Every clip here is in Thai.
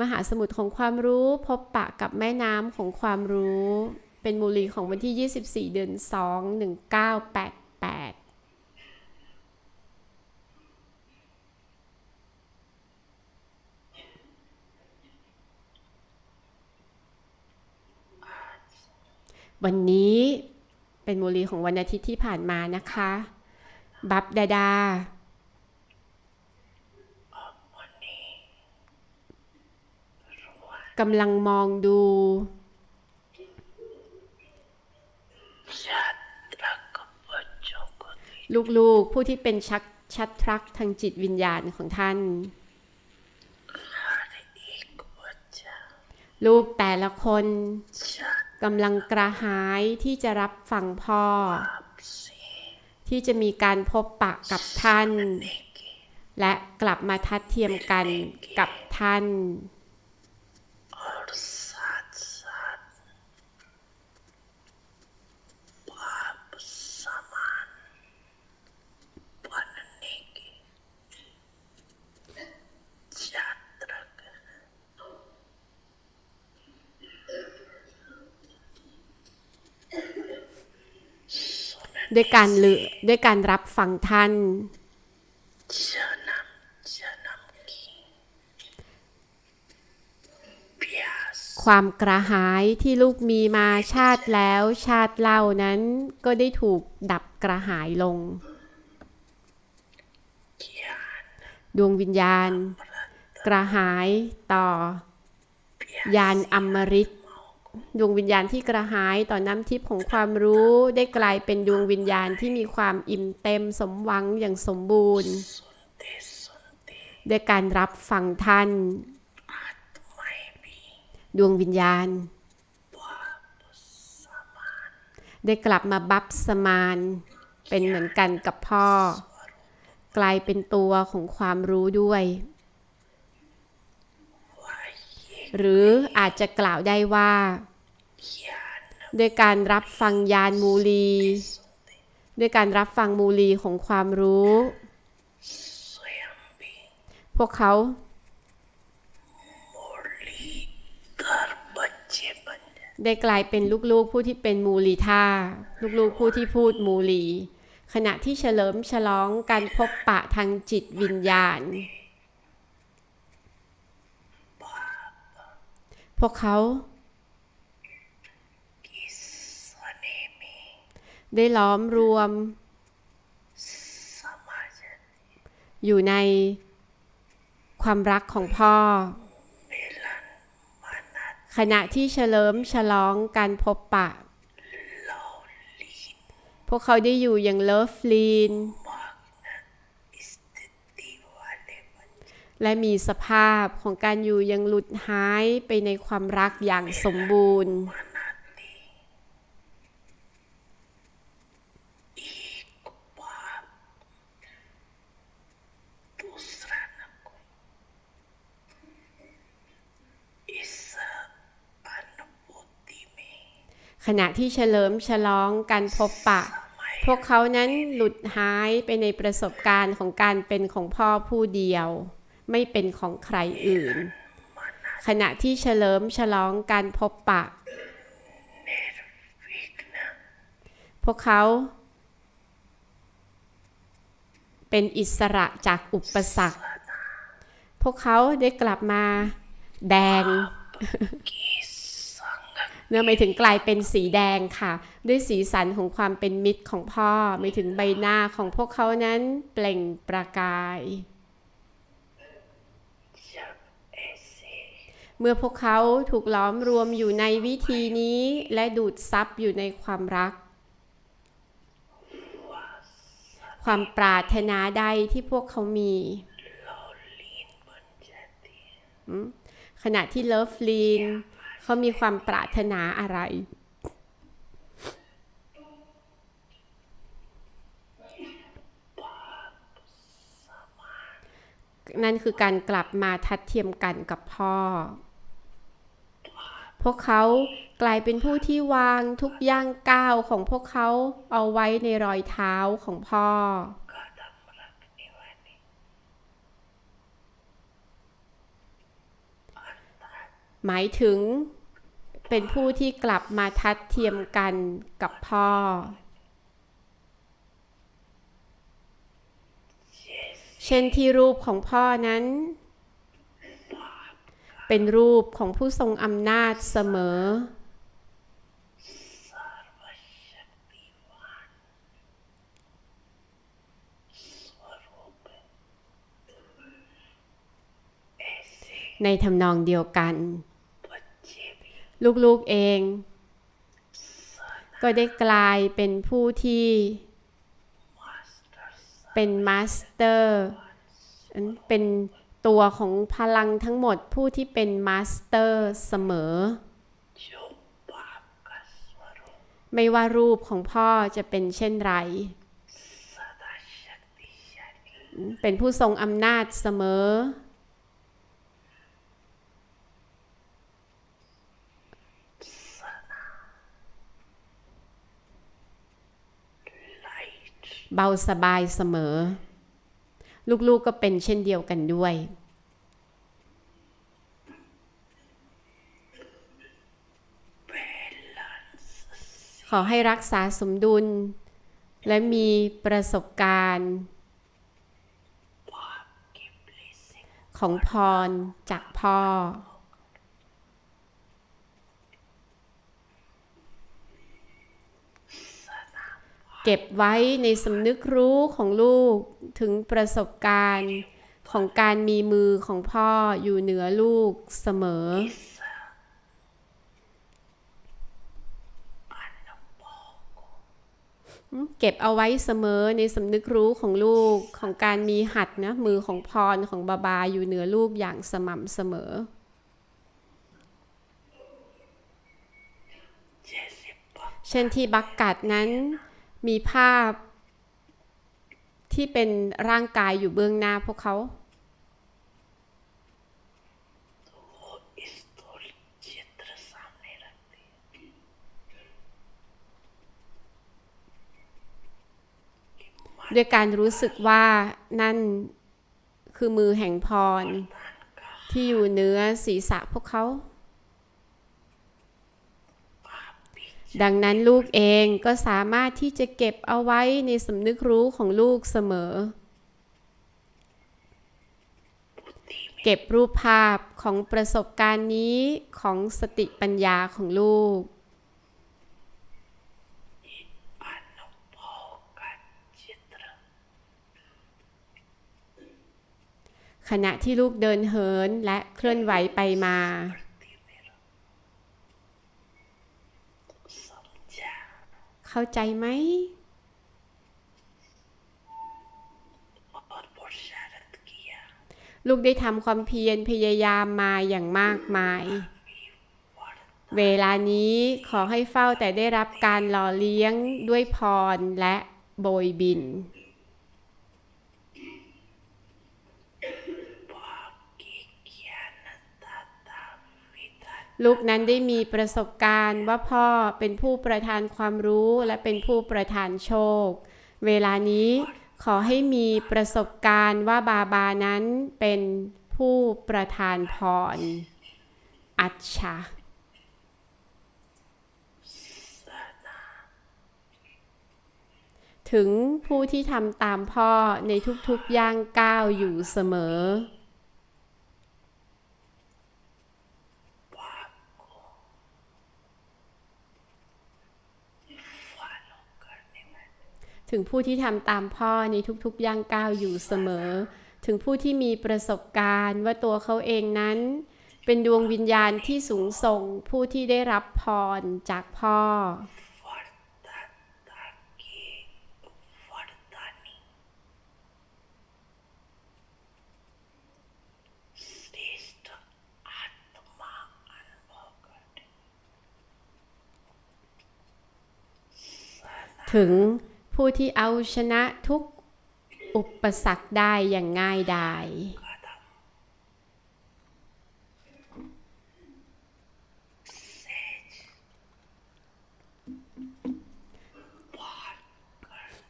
มหาสมุทรของความรู้พบปะกับแม่น้ำของความรู้ เป็นมูลีของวันที่ 24 เดือน 2 1988วันนี้เป็นมูลีของวันอาทิตย์ที่ผ่านมานะคะ บับดาดา กำลังมองดู ลูกๆ ผู้ที่เป็นชักชัดทรักทางจิตวิญญาณของท่าน ลูกแต่ละคนกำลังกระหายที่จะรับฟังพ่อ ที่จะมีการพบปะกับท่าน และกลับมาทัดเทียมกันกับท่าน ด้วยการเลือด้วยการรับฟังท่าน ความกระหายที่ลูกมีมาชาติแล้วชาติเล่านั้นก็ได้ถูกดับกระหายลง ดวงวิญญาณ กระหายต่อยานอมริตดวงวิญญาณที่กระหายต่อน้ำทิพย์ของความรู้ได้กลายเป็นดวงวิญญาณที่มีความอิ่มเต็มสมหวังอย่างสมบูรณ์ด้วยการรับฟังท่าน ดวงวิญญาณ ได้กลับมาบัพสมาน เป็นเหมือนกันกับพ่อ กลายเป็นตัวของความรู้ด้วย หรืออาจจะกล่าวได้ว่าด้วยการรับฟังยานมูลี ด้วยการรับฟังมูลีของความรู้ พวกเขา ได้กลายเป็นลูกๆผู้ที่เป็นมูลีท่าลูกๆผู้ที่พูดมูลี ขณะที่เฉลิมฉลองการพบปะทางจิตวิญญาณ พวกเขา ได้ล้อมรวม อยู่ในความรักของพ่อ ขณะที่เฉลิมฉลองการพบปะ พวกเขาได้อยู่อย่างเลิฟลีน และมีสภาพของการอยู่ยังหลุดหายไปในความรักอย่างสมบูรณ์ ขณะที่เฉลิมฉลองการพบปะ พวกเขานั้นหลุดหายไปในประสบการณ์ของการเป็นของพ่อผู้เดียว ไม่เป็นของใครอื่น ขณะที่เฉลิมฉลองการพบปะ พวกเขาเป็นอิสระจากอุปสรรค พวกเขาได้กลับมาแดง เนื่อไมาถึงกลายเป็นสีแดงค่ะ ด้วยสีสันของความเป็นมิตรของพ่อไม่ถึงใบหน้าของพวกเขานั้นเปล่งประกาย เมื่อพวกเขาถูกล้อมรวมอยู่ในวิธีนี้และดูดซับอยู่ในความรัก ความปรารถนาใดที่พวกเขามีขณะที่เลิฟลีน เขามีความปรารถนาอะไร นั่นคือการกลับมาทัดเทียมกันกับพ่อ พวกเขากลายเป็นผู้ที่วางทุกย่างก้าวของพวกเขาเอาไว้ในรอยเท้าของพ่อหมายถึง เป็นผู้ที่กลับมาทัดเทียมกันกับพ่อ เช่นที่รูปของพ่อนั้น เป็นรูปของผู้ทรงอำนาจเสมอ ในทำนองเดียวกัน ลูกๆเอง ก็ได้กลายเป็นผู้ที่เป็นมาสเตอร์เป็นตัวของพลังทั้งหมดผู้ที่เป็นมาสเตอร์เสมอ ไม่ว่ารูปของพ่อจะเป็นเช่นไร เป็นผู้ทรงอำนาจเสมอ เบาสบายเสมอ ลูกๆก็เป็นเช่นเดียวกันด้วย ขอให้รักษาสมดุล และมีประสบการณ์ ของพรจากพ่อ เก็บไว้ในสำนึกรู้ของลูกถึงประสบการณ์ของการมีมือของพ่ออยู่เหนือลูกเสมอ เก็บเอาไว้เสมอในสำนึกรู้ของลูกของการมีหัดนะมือของพรของบาบาอยู่เหนือลูกอย่างสม่ำเสมอเช่นที่บักกัดนั้น มีภาพที่เป็นร่างกายอยู่เบื้องหน้าพวกเขา ด้วยการรู้สึกว่านั่นคือมือแห่งพร ที่อยู่เนื้อศีรษะพวกเขา ดังนั้นลูกเองก็สามารถที่จะเก็บเอาไว้ในสำนึกรู้ของลูกเสมอ เก็บรูปภาพของประสบการณ์นี้ของสติปัญญาของลูก ขณะที่ลูกเดินเหินและเคลื่อนไหวไปมา เข้าใจไหม ลูกได้ทำความเพียรพยายามมาอย่างมากมาย เวลานี้ขอให้เฝ้าแต่ได้รับการหล่อเลี้ยงด้วยพรและโบยบิน ลูกนั้นได้มีประสบการณ์ว่าพ่อเป็นผู้ประทานความรู้และเป็นผู้ประทานโชค เวลานี้ขอให้มีประสบการณ์ว่าบาบานั้นเป็นผู้ประทานพร อัจฉาถึงผู้ที่ทำตามพ่อในทุกๆย่างก้าวอยู่เสมอ ถึงผู้ที่ทำตามพ่อในทุกๆย่างก้าวอยู่เสมอ ถึงผู้ที่มีประสบการณ์ว่าตัวเขาเองนั้น เป็นดวงวิญญาณที่สูงส่งผู้ที่ได้รับพรจากพ่อ ถึง ผู้ที่เอาชนะทุกอุปสรรคได้อย่างง่ายดาย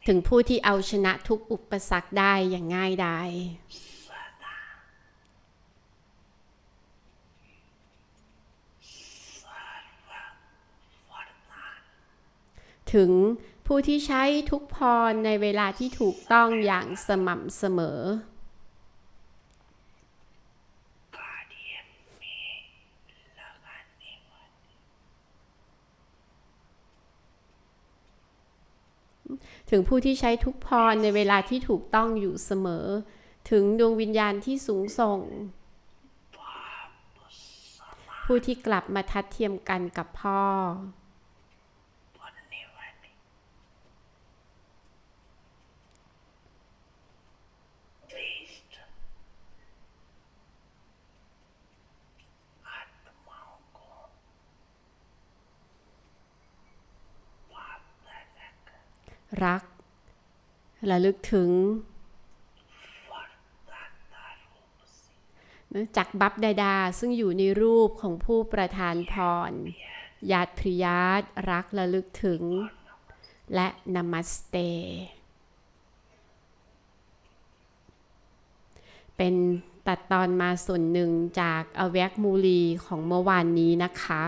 ถึงผู้ที่เอาชนะทุกอุปสรรคได้อย่างง่ายดายถึง ผู้ที่ใช้ทุกพรในเวลาที่ถูกต้องอย่างสม่ำเสมอ ถึงผู้ที่ใช้ทุกพรในเวลาที่ถูกต้องอยู่เสมอ ถึงดวงวิญญาณที่สูงส่ง ผู้ที่กลับมาทัดเทียมกันกับพ่อ รักละลึกถึงจากบับดาดา ซึ่งอยู่ในรูปของผู้ประธานพรญาติพริยาตรักละลึกถึง และนามัสเต เป็นตัดตอนมาส่วนหนึ่งจากอเวกมูลีของเมื่อวานนี้นะคะ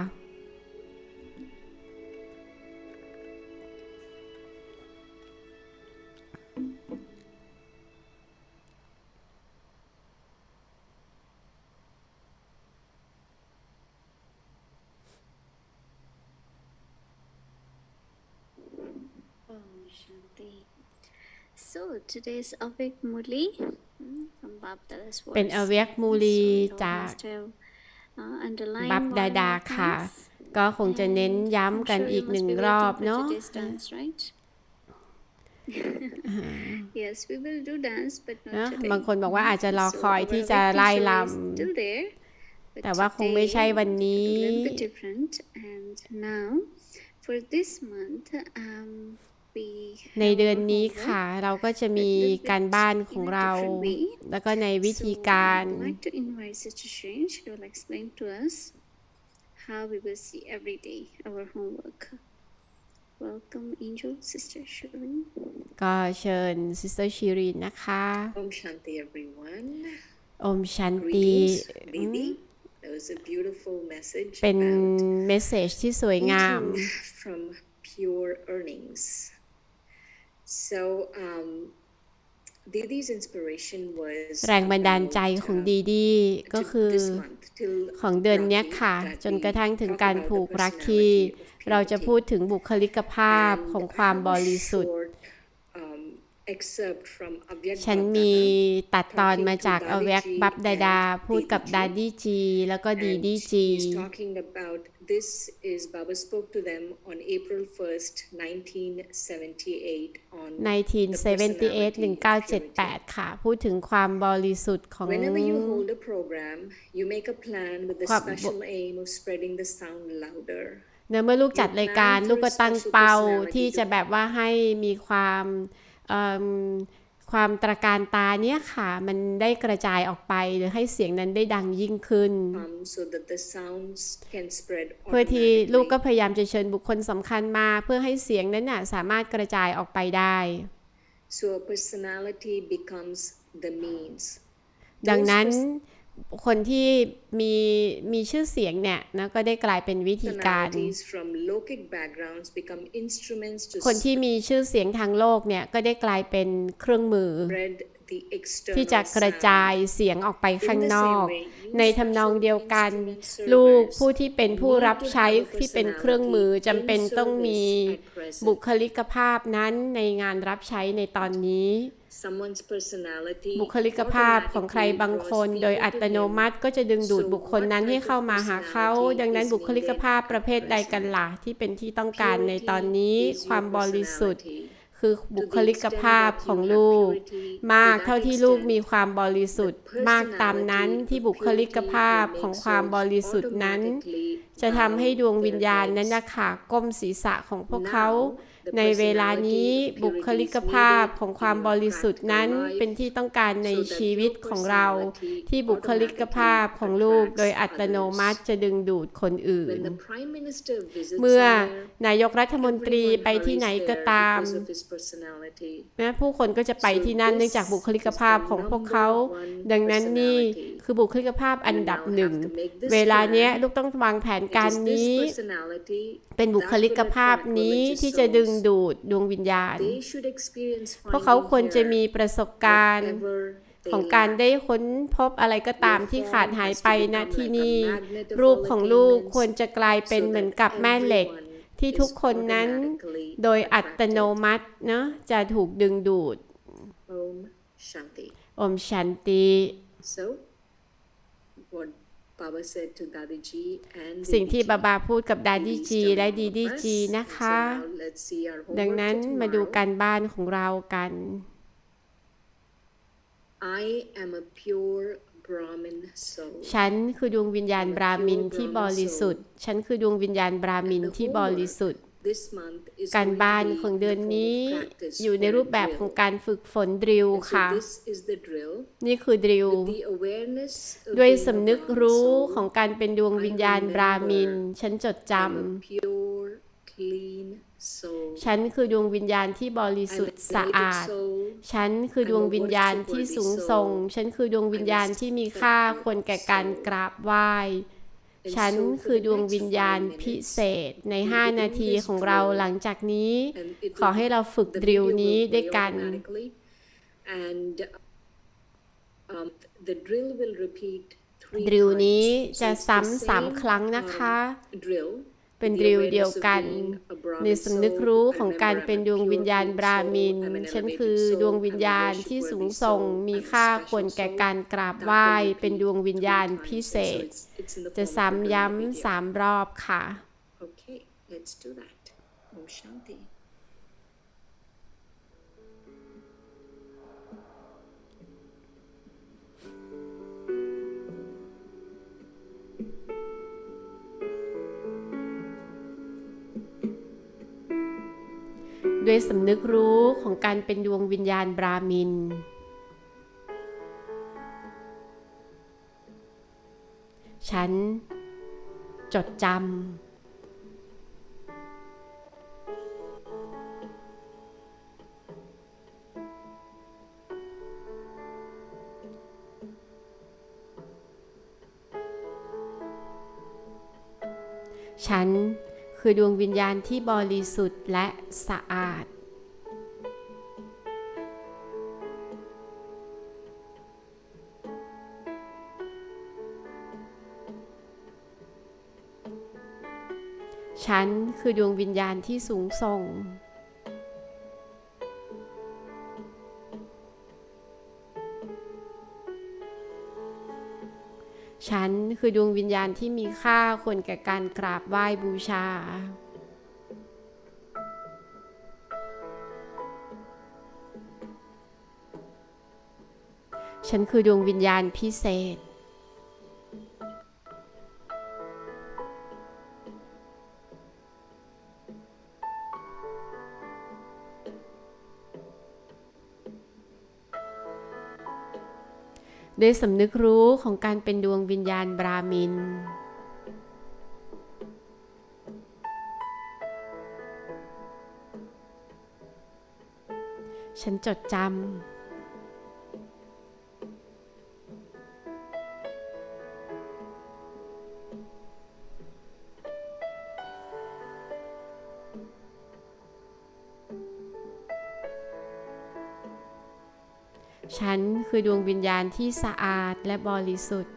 today's Avik Murli mm, from Bab Dada's เป็น voice. อเวกมูลี So you all จาก must have, uh, underlined บัพ one ดาดา more ค่ะ times. ก็คงจะเน้น And ย้ำกัน I'm sure อีก you หนึ่ง must be รอบ waiting for เนาะ today's dance, right? yes, we will do dance, but นะ not today. บางคนบอกว่าอาจจะรอ So คอย our ที่จะ Avik ไล่ล teacher is still there, but แต่ว่าคงไม่ใช่ today วันนี้ a little bit different. And now, for this month, um, we ำ ใน have เดือน our นี้ homework. ค่ะ เราก็จะมีการบ้านของเรา แล้วก็ในวิธีการ So, I'd like to invite Sister Shireen. She will explain to us how we will see every day our homework. Welcome, Angel, Sister Shireen. ก็เชิญซิสเตอร์ชิรินนะคะ Om Shanti, everyone. อมชันตี Greetings, Didi. That was a beautiful message เป็น about เมสเซจที่สวยงาม eating from pure earnings. So, um, Didi's inspiration was แรงบันดาลใจ about, ของ uh, ดีดีก็ to คือ this month till ของเดือนเนี้ย Rakhi ค่ะ that จนกระทั่งถึง we การ talk ผูก about the รักคี personality of เราจะ purity. พูดถึงบุคลิกภาพ And ของ I ความ have บ a ริสุทธิ์ short, um, excerpt from Avyag ฉัน Bhavdada มีตัดตอนมาจากอเวกบับดาดา พูดกับดาดีจี แล้วก็ดีดี And จี he's talking about this is Baba spoke to them on April 1st, 1978 on the 1978 personality of purity. 1978 ค่ะ พูดถึงความบริสุทธิ์ของ Whenever you hold a program, you make a plan with the Kwa- special aim of spreading the sound louder. เนื่อเมื่อลูกจัดรายการ ลูกก็ตั้งเป้าที่จะแบบว่าให้มีความเอิ่ม ความตระการตาเนี้ยค่ะ มันได้กระจายออกไปหรือให้เสียงนั้นได้ดังยิ่งขึ้น Um, so that the sounds can spread เพื่อที่ลูกก็ automatically. พยายามจะเชิญบุคคลสำคัญมา เพื่อให้เสียงนั้นน่ะสามารถกระจายออกไปได้ So a personality becomes the means. ดัง Those นั้น pers- คนที่มีมีชื่อเสียงเนี่ยนะก็ได้กลายเป็นวิธีการ personalities from lokic backgrounds become instruments to คนที่มีชื่อเสียงทางโลกเนี่ยก็ได้กลายเป็นเครื่องมือ spread the external ที่จะกระจาย sound. เสียงออกไปข้าง In the นอก same way, you ในทำนอง special เดียวกัน instrument ลูก servers ผู้ที่เป็นผู้ need รับ to ใช้ have a ที่เป็นเครื่องมือ personality จำเป็น in ต้องมี service at present. บุคลิกภาพนั้นในงานรับใช้ในตอนนี้ Someone's personality บุคลิกภาพของใครบางคน โดยอัตโนมัติก็จะดึงดูดบุคคลนั้นให้เข้ามาหาเขา ดังนั้นบุคลิกภาพประเภทใดกันล่ะที่เป็นที่ต้องการในตอนนี้ ความบริสุทธิ์ คือบุคลิกภาพของลูก มากเท่าที่ลูกมีความบริสุทธิ์ มากตามนั้นที่บุคลิกภาพของความบริสุทธิ์นั้น จะทำให้ดวงวิญญาณนั้นนะคะก้มศีรษะของพวกเขา ในเวลานี้บุคลิกภาพของความบริสุทธิ์นั้นเป็นที่ต้องการในชีวิตของเรา ที่บุคลิกภาพของลูกโดยอัตโนมัติจะดึงดูดคนอื่น เมื่อนายกรัฐมนตรีไปที่ไหนก็ตาม because of his personality. นะผู้คนก็จะไปที่นั่นเนื่องจากบุคลิกภาพของพวกเขา ดังนั้นนี่ คือคือบุคลิกภาพอัน You ดับ now หนึ่ง have to make this เวลาเนี้ย plan. ลูกต้องวางแผน It การ is นี้ this personality เป็นบุคลิกภาพนี้ที่จะดึงดูดดวงวิญญาณ they should experience เพราะเขา finding ควรจะ here มีประสบการณ์ whatever they ของการ lack. ได้ค้นพบอะไรก็ตามที่ขาดหายไปณที่นี่ รูปของลูกควรจะกลายเป็นเหมือนกับแม่เหล็ก ที่ทุกคนนั้นโดยอัตโนมัติเนาะจะถูกดึงดูด Om Shanti. อมชันติ So, what Baba said to Dadiji and สิ่งที่ Didi บาบาพูดกับดา Ji ดี is จี still และ in ดีดี progress. จีนะ So คะ now let's see our ดัง homework นั้น for มาดู tomorrow. การบ้านของเรากัน I am a pure Brahmin soul. ฉันคือดวงวิญญาณบราหมินที่บริสุทธิ์ ฉันคือดวงวิญญาณบราหมินที่บริสุทธิ์ This month is การ going to บ้าน be ของ in เดือน the form นี้ of practice อยู่ใน for รูปแบบของ drill. การฝึกฝนดริล And ค่ะ So this is the drill. นี่คือดริล With the awareness of ด้วย being a สำนึก Brahmin รู้ soul, ของการเป็นดวงวิญญาณบราหมิน ฉันจดจ I'm a pure, clean soul. ำฉันคือดวงวิญญาณที่บริสุท I'm ธิ์ a สะอาด created soul. ฉันคือดวงวิญญาณที่สูงส่ง ฉันคือดวงวิญญาณที่มีค่าควรแก่การกราบไหว้ And ฉัน so for คือ the ดวง next วิญญาณ five พิ minutes, เศษใน 5 นาทีของเราหลังจากนี้ and it ขอ will ให้เราฝึก the ดริล video นี้ will ด้วย play กัน automatically, and um, the drill will repeat three ดริล times. นี้ So จะ it's the ซ้ำสาม same, ครั้งนะคะ um, drill เป็นดิวเดียวกัน ในสำนึกรู้ของการเป็นดวงวิญญาณบรามิน ฉันคือดวงวิญญาณที่สูงส่งมีค่าควรแก่การกราบไหว้ เป็นดวงวิญญาณพิเศษ จะซ้ำย้ำสามรอบค่ะ Okay, let's do that. Om Shanti. ด้วยสำนึกรู้ของการเป็นดวงวิญญาณบราหมิน ฉัน จดจำ ฉัน คือดวงวิญญาณที่บริสุทธิ์และสะอาด ฉันคือดวงวิญญาณที่สูงส่ง ฉันคือดวงวิญญาณที่มีค่าควรแก่การกราบไหว้บูชา ฉันคือดวงวิญญาณพิเศษ ด้วยสำนึกรู้ของการเป็นดวงวิญญาณบรามิน ฉันจดจำ คือดวงวิญญาณที่สะอาดและบริสุทธิ์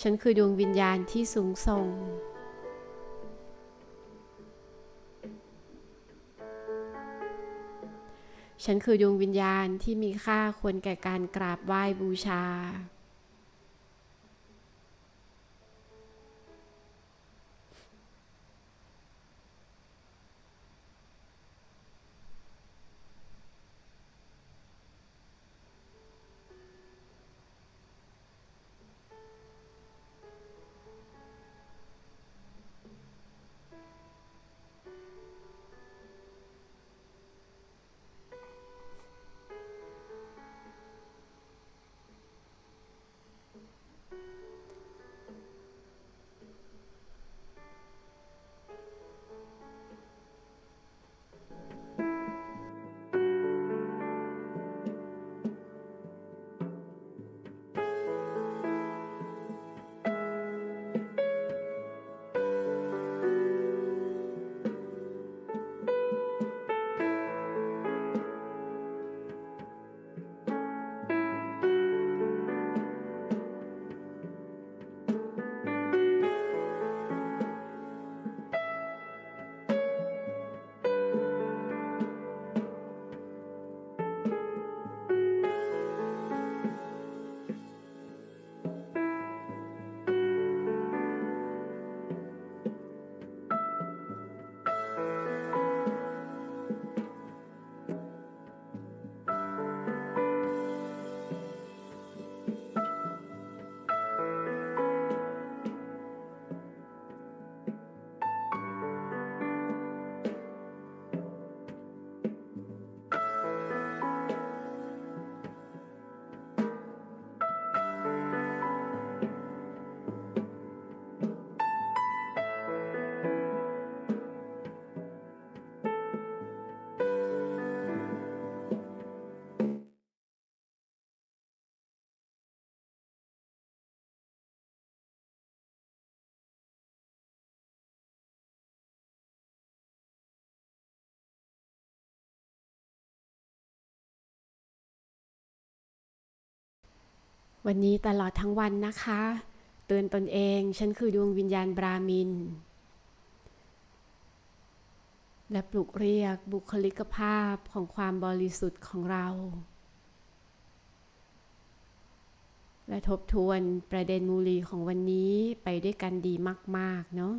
ฉันคือดวงวิญญาณที่สูงส่ง ฉันคือดวงวิญญาณที่มีค่าควรแก่การกราบไหว้บูชา วันนี้ตลอดทั้งวันนะคะ เตือนตนเอง ฉันคือดวงวิญญาณบรามิน และปลุกเรียกบุคลิกภาพของความบริสุทธิ์ของเรา และทบทวนประเด็นมูลีของวันนี้ไปด้วยกันดีมาก ๆ เนาะ